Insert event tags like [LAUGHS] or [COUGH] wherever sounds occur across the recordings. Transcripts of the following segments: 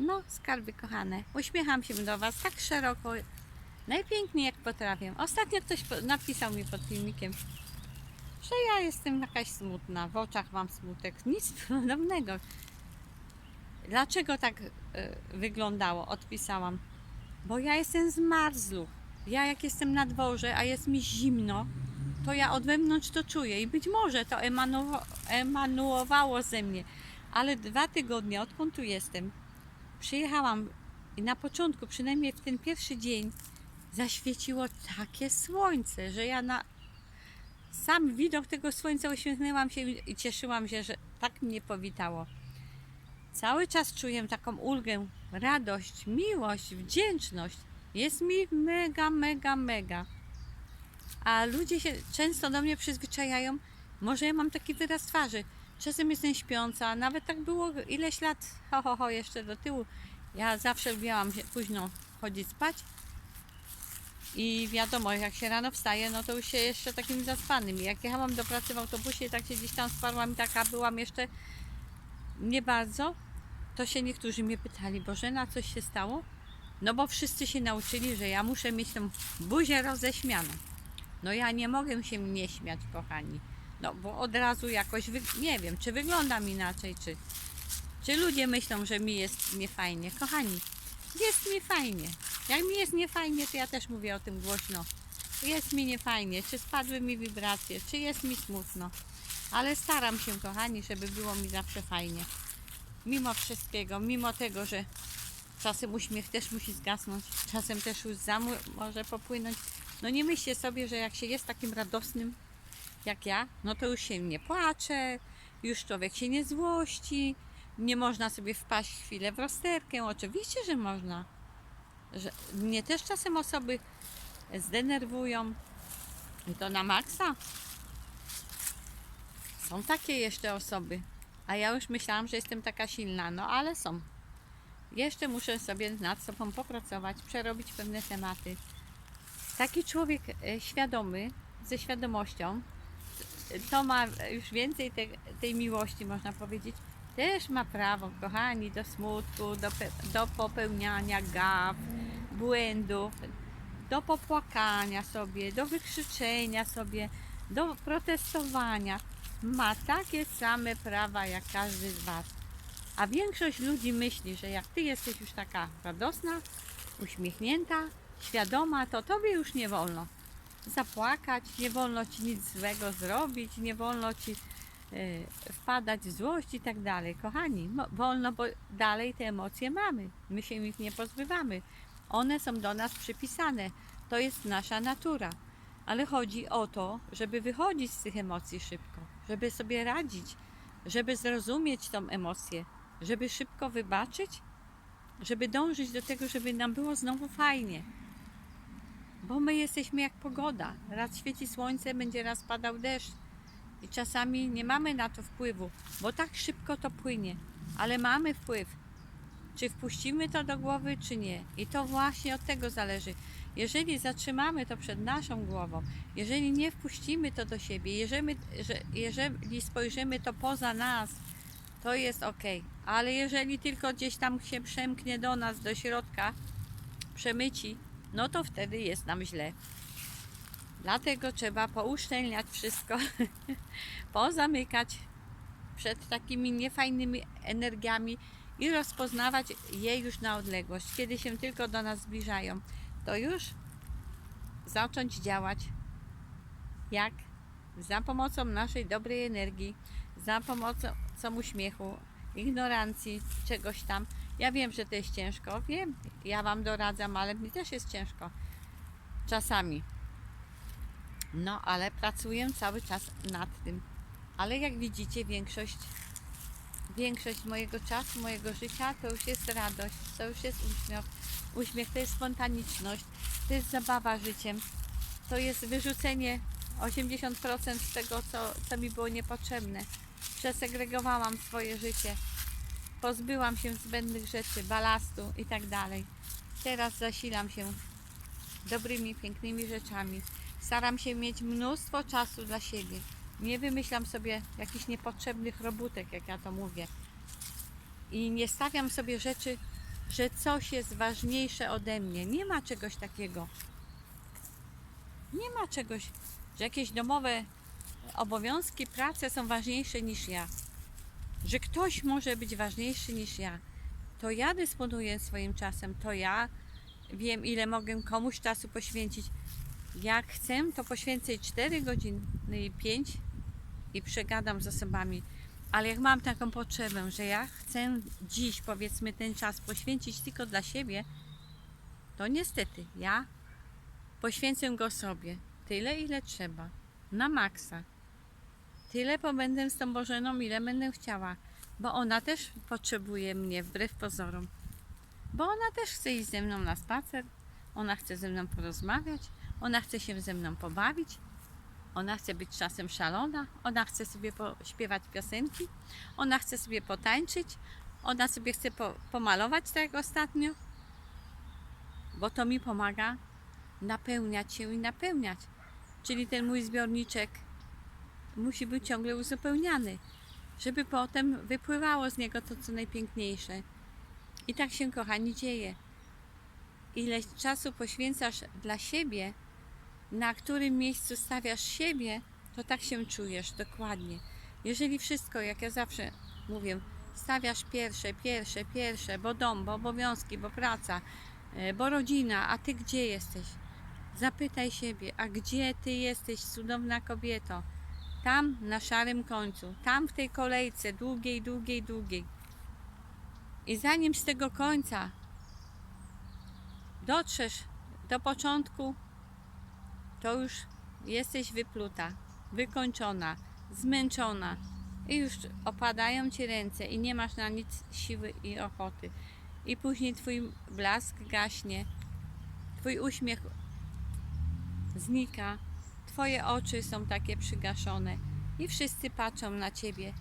No, skarby kochane, uśmiecham się do Was tak szeroko, najpiękniej jak potrafię. Ostatnio ktoś napisał mi pod filmikiem, że ja jestem jakaś smutna, w oczach mam smutek, nic [LAUGHS] podobnego. Dlaczego tak e, wyglądało? Odpisałam. Bo ja jestem zmarzlu. Ja jak jestem na dworze, a jest mi zimno, to ja od wewnątrz to czuję i być może to emanuo- emanuowało ze mnie. Ale dwa tygodnie, odkąd tu jestem, przyjechałam i na początku, przynajmniej w ten pierwszy dzień, zaświeciło takie słońce, że ja na sam widok tego słońca uśmiechnęłam się i cieszyłam się, że tak mnie powitało. Cały czas czuję taką ulgę, radość, miłość, wdzięczność. Jest mi mega, mega, mega. A ludzie się często do mnie przyzwyczajają. Może ja mam taki wyraz twarzy. Czasem jestem śpiąca, nawet tak było ileś lat, ho, ho, ho, jeszcze do tyłu. Ja zawsze lubiłam się późno chodzić spać. I wiadomo, jak się rano wstaje, no to już się jeszcze takim zaspanym. Jak jechałam do pracy w autobusie tak się gdzieś tam sparłam i taka byłam jeszcze nie bardzo, to się niektórzy mnie pytali, Bożena, coś się stało? No bo wszyscy się nauczyli, że ja muszę mieć tą buzię roześmianą. No ja nie mogę się nie śmiać, kochani. No bo od razu jakoś, nie wiem, czy wyglądam inaczej, czy, czy ludzie myślą, że mi jest niefajnie. Kochani, jest mi fajnie. Jak mi jest niefajnie, to ja też mówię o tym głośno. Jest mi niefajnie, czy spadły mi wibracje, czy jest mi smutno. Ale staram się, kochani, żeby było mi zawsze fajnie. Mimo wszystkiego, mimo tego, że czasem uśmiech też musi zgasnąć, czasem też łza mu- może popłynąć. No nie myślcie sobie, że jak się jest takim radosnym jak ja, no to już się nie płacze, już człowiek się nie złości, nie można sobie wpaść chwilę w rozterkę. Oczywiście, że można. Że mnie też czasem osoby zdenerwują. I to na maksa. Są takie jeszcze osoby. A ja już myślałam, że jestem taka silna, no ale są. Jeszcze muszę sobie nad sobą popracować, przerobić pewne tematy. Taki człowiek e, świadomy, ze świadomością, to ma już więcej te, tej miłości, można powiedzieć. Też ma prawo, kochani, do smutku, do, do popełniania gaf, błędów, do popłakania sobie, do wykrzyczenia sobie, do protestowania. Ma takie same prawa jak każdy z Was. A większość ludzi myśli, że jak Ty jesteś już taka radosna, uśmiechnięta, świadoma, to Tobie już nie wolno zapłakać, nie wolno Ci nic złego zrobić, nie wolno Ci e, wpadać w złość i tak dalej. Kochani, wolno, bo dalej te emocje mamy. My się ich nie pozbywamy. One są do nas przypisane. To jest nasza natura. Ale chodzi o to, żeby wychodzić z tych emocji szybko, żeby sobie radzić, żeby zrozumieć tą emocję, żeby szybko wybaczyć, żeby dążyć do tego, żeby nam było znowu fajnie. Bo my jesteśmy jak pogoda. Raz świeci słońce, będzie raz padał deszcz. I czasami nie mamy na to wpływu, bo tak szybko to płynie. Ale mamy wpływ. Czy wpuścimy to do głowy, czy nie. I to właśnie od tego zależy. Jeżeli zatrzymamy to przed naszą głową, jeżeli nie wpuścimy to do siebie, jeżeli, że, jeżeli spojrzymy to poza nas, to jest ok. Ale jeżeli tylko gdzieś tam się przemknie do nas, do środka, przemyci, no to wtedy jest nam źle. Dlatego trzeba pouszczelniać wszystko, [LAUGHS] pozamykać przed takimi niefajnymi energiami i rozpoznawać je już na odległość. Kiedy się tylko do nas zbliżają, to już zacząć działać jak za pomocą naszej dobrej energii, za pomocą uśmiechu, ignorancji, czegoś tam. Ja wiem, że to jest ciężko, wiem, ja Wam doradzam, ale mi też jest ciężko czasami. No, ale pracuję cały czas nad tym. Ale jak widzicie, większość, większość mojego czasu, mojego życia to już jest radość, to już jest uśmiech. Uśmiech to jest spontaniczność, to jest zabawa życiem, to jest wyrzucenie 80% z tego, co, co mi było niepotrzebne. Przesegregowałam swoje życie, pozbyłam się zbędnych rzeczy, balastu i tak dalej. Teraz zasilam się dobrymi, pięknymi rzeczami. Staram się mieć mnóstwo czasu dla siebie. Nie wymyślam sobie jakichś niepotrzebnych robótek, jak ja to mówię. I nie stawiam sobie rzeczy że coś jest ważniejsze ode mnie. Nie ma czegoś takiego. Nie ma czegoś, że jakieś domowe obowiązki, prace są ważniejsze niż ja. Że ktoś może być ważniejszy niż ja. To ja dysponuję swoim czasem, to ja wiem, ile mogę komuś czasu poświęcić. Jak chcę, to poświęcę 4 godziny i 5 i przegadam z osobami. Ale jak mam taką potrzebę, że ja chcę dziś, powiedzmy, ten czas poświęcić tylko dla siebie, to niestety ja poświęcę go sobie. Tyle, ile trzeba. Na maksa. Tyle pobędę z tą Bożeną, ile będę chciała. Bo ona też potrzebuje mnie, wbrew pozorom. Bo ona też chce iść ze mną na spacer. Ona chce ze mną porozmawiać. Ona chce się ze mną pobawić. Ona chce być czasem szalona. Ona chce sobie pośpiewać piosenki. Ona chce sobie potańczyć. Ona sobie chce po, pomalować tak jak ostatnio. Bo to mi pomaga napełniać się i napełniać. Czyli ten mój zbiorniczek musi być ciągle uzupełniany, żeby potem wypływało z niego to, co najpiękniejsze. I tak się, kochani, dzieje. Ile czasu poświęcasz dla siebie, na którym miejscu stawiasz siebie, to tak się czujesz dokładnie. Jeżeli wszystko, jak ja zawsze mówię, stawiasz pierwsze, pierwsze, pierwsze, bo dom, bo obowiązki, bo praca, e, bo rodzina, a ty gdzie jesteś? Zapytaj siebie, a gdzie ty jesteś, cudowna kobieto? Tam na szarym końcu, tam w tej kolejce, długiej, długiej, długiej. I zanim z tego końca dotrzesz do początku, to już jesteś wypluta, wykończona, zmęczona i już opadają ci ręce i nie masz na nic siły i ochoty. I później twój blask gaśnie, twój uśmiech znika, twoje oczy są takie przygaszone i wszyscy patrzą na ciebie,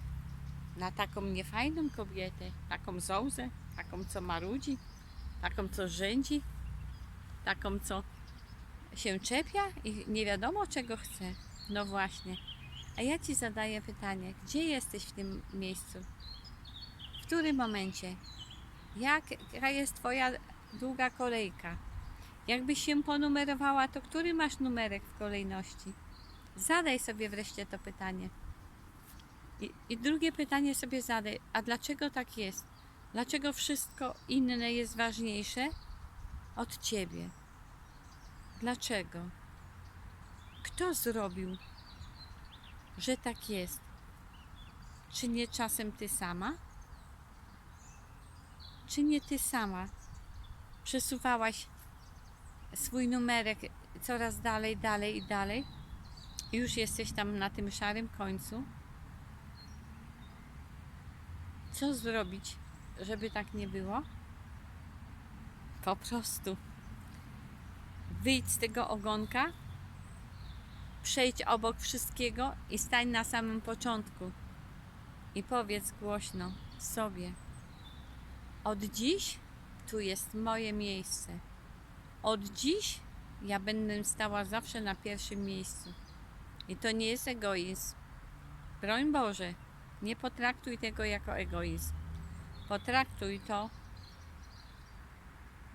na taką niefajną kobietę, taką zołzę, taką co marudzi, taką co rzędzi, taką co się czepia i nie wiadomo czego chce. No właśnie. A ja ci zadaję pytanie, gdzie jesteś w tym miejscu? W którym momencie? Jaka jest twoja długa kolejka? Jakbyś się ponumerowała, to który masz numerek w kolejności? Zadaj sobie wreszcie to pytanie. I, I drugie pytanie sobie zadaj, a dlaczego tak jest? Dlaczego wszystko inne jest ważniejsze od ciebie? Dlaczego? Kto zrobił, że tak jest? Czy nie czasem ty sama? Czy nie ty sama przesuwałaś swój numerek coraz dalej, dalej i dalej? Już jesteś tam na tym szarym końcu. Co zrobić, żeby tak nie było? Po prostu wyjdź z tego ogonka, przejdź obok wszystkiego i stań na samym początku. I powiedz głośno sobie: Od dziś tu jest moje miejsce. Od dziś ja będę stała zawsze na pierwszym miejscu. I to nie jest egoizm. Broń Boże, nie potraktuj tego jako egoizm. Potraktuj to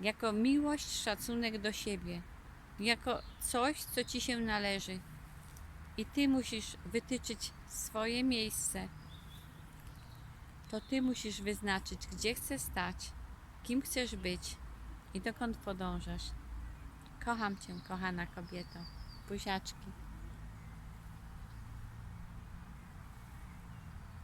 jako miłość, szacunek do siebie, jako coś, co ci się należy. I ty musisz wytyczyć swoje miejsce. To ty musisz wyznaczyć, gdzie chcesz stać, kim chcesz być i dokąd podążasz. Kocham cię, kochana kobieto. Buziaczki.